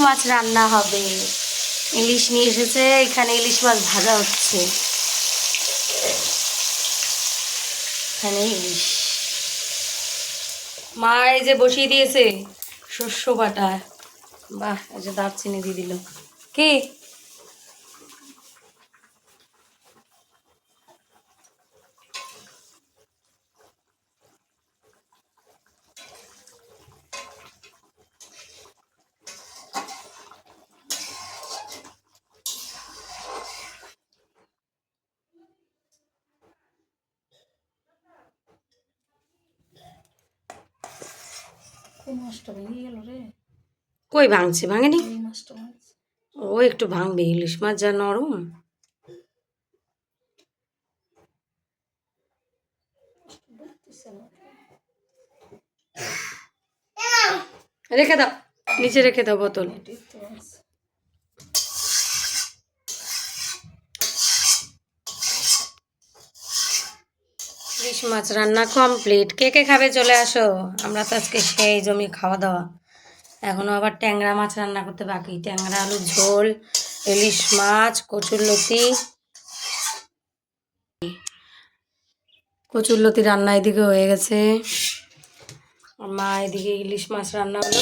মাছ রান্না হবে। ইলিশ নিয়ে এসেছে, এখানে ইলিশ মাছ ভাজা হচ্ছে। এখানে ইলিশ। মা এই যে বসিয়ে দিয়েছে শস্য বাটা। বাহ, এই যে দারচিনি দিয়ে দিল। কি? মাছটা ভেঙে গেল রে? কই ভাঙছে? ভাঙেনি? মাছটা ভাঙছে। ও একটু ভাঙবে ইলিশ মাছ যা নরম। রেখে দাও নিচে রেখে দাও বোতল। ইলিশ মাছ রান্না কমপ্লিট কে কে খাবে চলে আসো। আমরা তো আজকে সেই জমি খাওয়া দাওয়া এখনও আবার ট্যাংরা মাছ রান্না করতে বাকি। ট্যাংরা আলুর ঝোল, ইলিশ মাছ কচুরলতি কচুরলতি রান্না এদিকে হয়ে গেছে। মা এদিকে ইলিশ মাছ রান্না হলো।